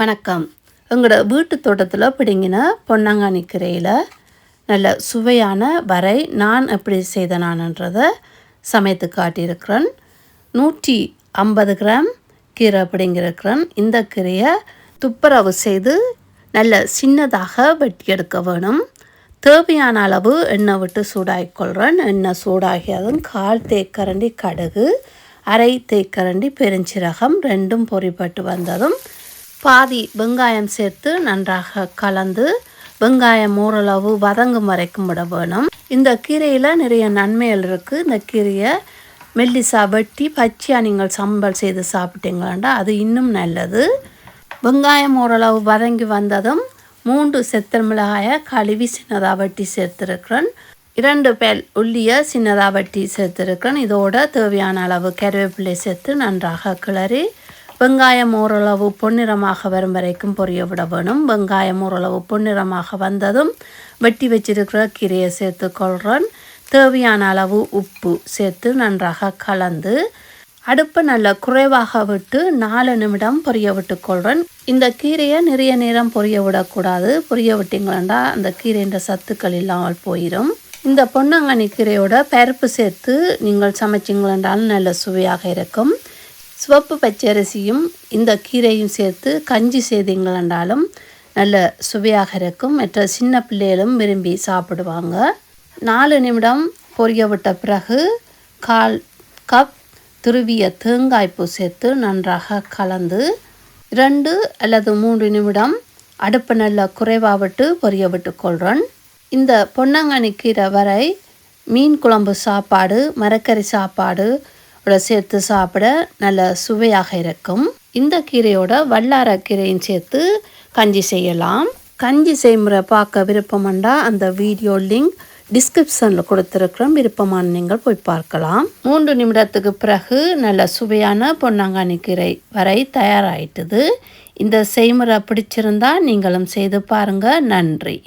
வணக்கம். எங்களோட வீட்டு தோட்டத்தில் பிடிங்கின பொன்னாங்கானி கீரையில் நல்ல சுவையான வரை நான் எப்படி செய்தனான்றதை சமைத்து காட்டியிருக்கிறேன். நூற்றி ஐம்பது கிராம் கீரை பிடுங்கியிருக்கிறேன். இந்த கீரையை துப்புரவு செய்து நல்ல சின்னதாக வெட்டி எடுக்க வேணும். தேவையான அளவு எண்ணெய் விட்டு சூடாகிக்கொள்கிறேன் எண்ணெய் சூடாகியதும் கால் தேக்கரண்டி கடுகு அரை தேக்கரண்டி பெருஞ்சீரகம் ரெண்டும் பொறிப்பட்டு வந்ததும் பாதி வெங்காயம் சேர்த்து நன்றாக கலந்து வெங்காயம் ஓரளவு வதங்கும் வரைக்கும் விட வேணும். இந்த கீரையில் நிறைய நன்மைகள் இருக்குது இந்த கீரையை மெல்லிசா வெட்டி பச்சையாக நீங்கள் சம்பல் செய்து சாப்பிட்டீங்களாண்டா அது இன்னும் நல்லது. வெங்காயம் ஓரளவு வதங்கி வந்ததும் மூன்று செத்தல் மிளகாயை கழுவி சின்னதாக வெட்டி சேர்த்துருக்கிறேன். இரண்டு பேல் உள்ளிய சின்னதாக வெட்டி சேர்த்துருக்கிறேன். இதோட தேவையான அளவு கருவேப்பிலை சேர்த்து நன்றாக கிளறி வெங்காயம் ஓரளவு பொன்னிறமாக வரும் வரைக்கும் பொரிய விட வேணும். வெங்காயம் ஓரளவு பொன்னிறமாக வந்ததும் வெட்டி வச்சிருக்கிற கீரையை சேர்த்து கொள்கிறேன் தேவையான அளவு உப்பு சேர்த்து நன்றாக கலந்து அடுப்பை நல்ல குறைவாக விட்டு நாலு நிமிடம் பொரிய விட்டு கொள்கிறேன் இந்த கீரையை நிறைய நேரம் பொரிய விடக்கூடாது. பொரிய விட்டிங்களா அந்த கீரைன்ற சத்துக்கள் இல்லாமல் போயிடும் இந்த பொன்னாங்கண்ணி கீரையோட பருப்பு சேர்த்து நீங்கள் சமைச்சிங்களென்றாலும் நல்ல சுவையாக இருக்கும். சிவப்பு பச்சரிசியும் இந்த கீரையும் சேர்த்து கஞ்சி செய்தீங்களென்றாலும் நல்ல சுவையாக இருக்கும். மற்ற சின்ன பிள்ளைகளும் விரும்பி சாப்பிடுவாங்க. நாலு நிமிடம் பொரிய விட்ட பிறகு கால் கப் துருவிய தேங்காய்ப்பூ சேர்த்து நன்றாக கலந்து இரண்டு அல்லது மூன்று நிமிடம் அடுப்பு நல்லா குறைவாக விட்டு பொரிய விட்டு கொள்கிறேன் இந்த பொன்னங்கனி கீரை வரை மீன் குழம்பு சாப்பாடு மரக்கறி சாப்பாடு சேர்த்து சாப்பிட நல்ல சுவையாக இருக்கும். இந்த கீரையோட வல்லார கீரையும் சேர்த்து கஞ்சி செய்யலாம். கஞ்சி செய்முறை பார்க்க விருப்பமண்டா அந்த வீடியோ லிங்க் டிஸ்கிரிப்ஷனில் கொடுத்துருக்குறோம். விருப்பமான நீங்கள் போய் பார்க்கலாம். மூன்று நிமிடத்துக்கு பிறகு நல்ல சுவையான பொன்னாங்கானி கீரை வரை தயாராகிட்டுது இந்த செய்முறை பிடிச்சிருந்தா நீங்களும் செய்து பாருங்கள் நன்றி.